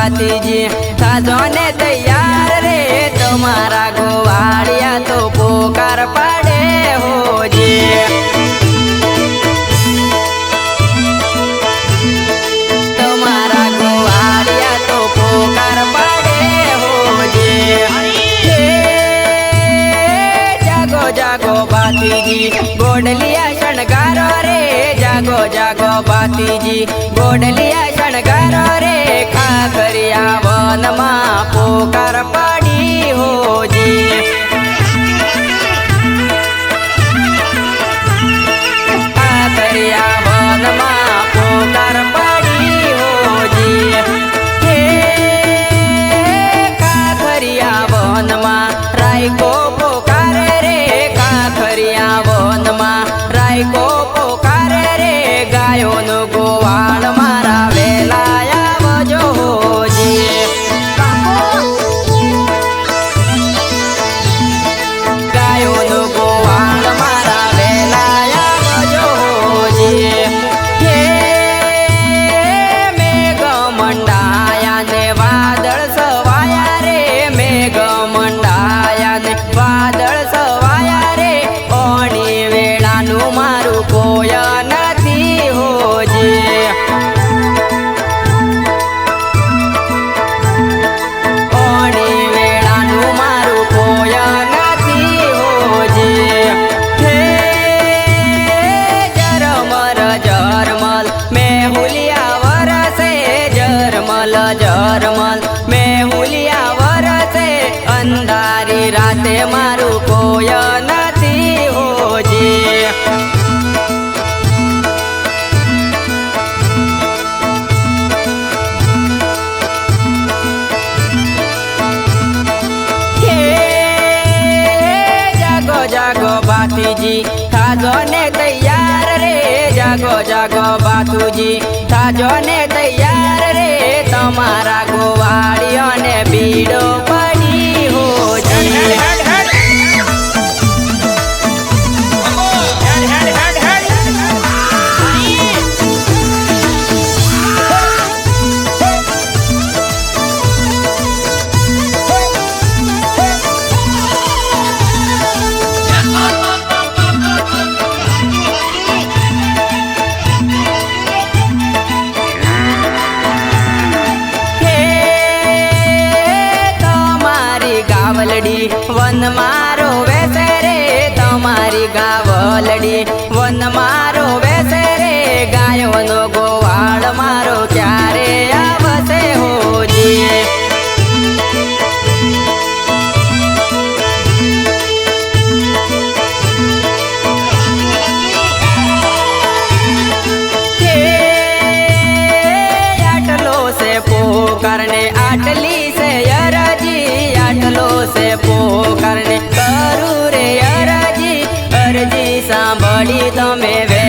ભગવતીજી સાધો ને તૈયાર રે. તમારા ગોવાળિયા તો પોકાર પાડે હોજે તમારા ગોવાળિયા તો પોકાર પાડે હોજે ગોડલી ગોરિયા ગોપાતીજી ગોડલિયા શણગારો રે ખા કર્યા વનમાં પોકાર પાડી હોજી. બાથુજી થાજો ને તૈયાર રે જાગો જાગો બાથુજી થાજો ને તૈયાર રે તમારા ગોવાળિયા ગાવલડી વન મારો વેસે રે તમારી ગાવલડી વન મારો વે સાંભળી તમે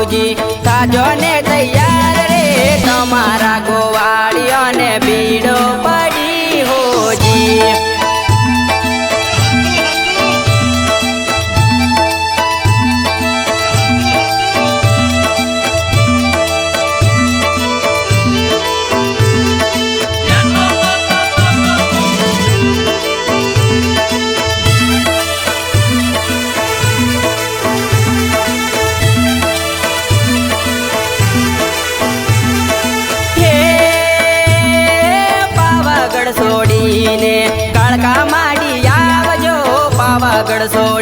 બાપુજી કાજો ને તૈયાર રે. તમારા ગોવાળીઓને ભીડો પડી હોજી. 的错。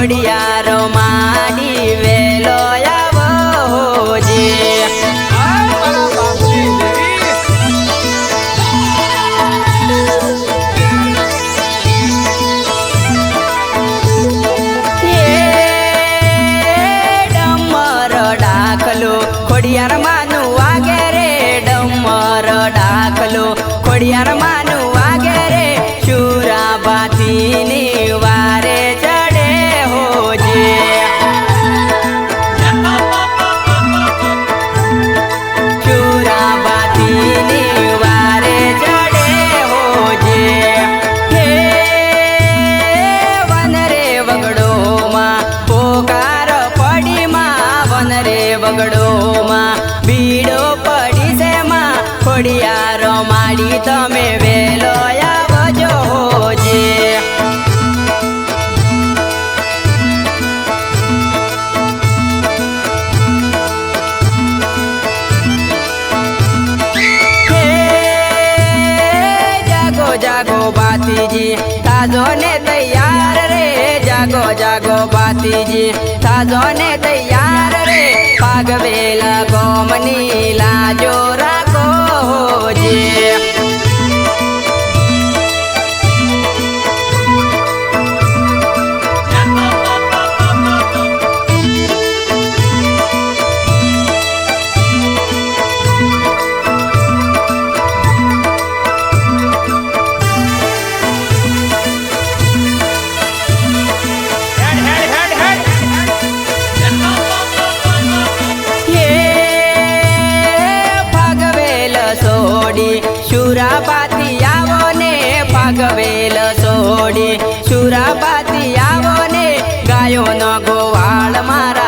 ખોડિયારો માની વેલો આવો જે. ખોડિયાર માનું વાગે રે ડમર ડાકલો ખોડિયાર બાતીજી તાજો ને તૈયાર રે. જાગો જાગો બાતીજી તાજો ને તૈયાર રે. પાગ વેલા કોમની લાજો રાખો જે. સુરાપાતી આવો ને પાગવેલ સોડી. સુરાપાતી આવો ને ગાયોનો ગોવાળ મારા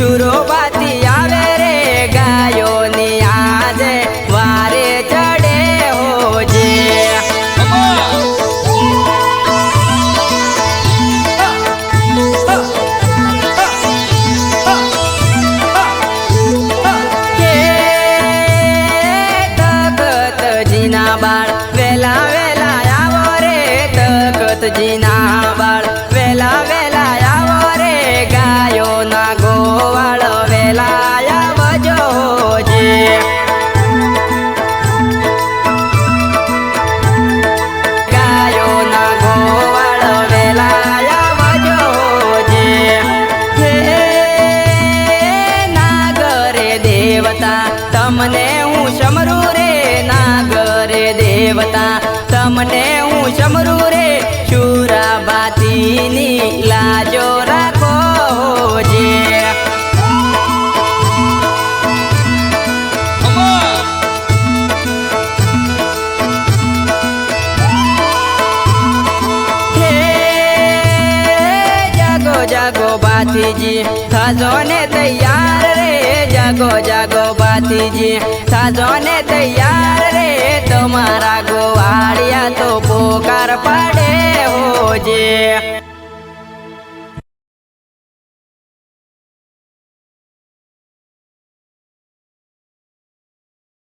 সুরবার તમને હું સમરું રે. શુરાબાતીની લાજો રાખો જે. જાગો બાતીજી થાજો ને તૈયાર રે. જાગો જાગો. બાતીજી થાજો ને તૈયાર રે. તમારા ગોવાળિયા તો પોકાર પાડે હોજે.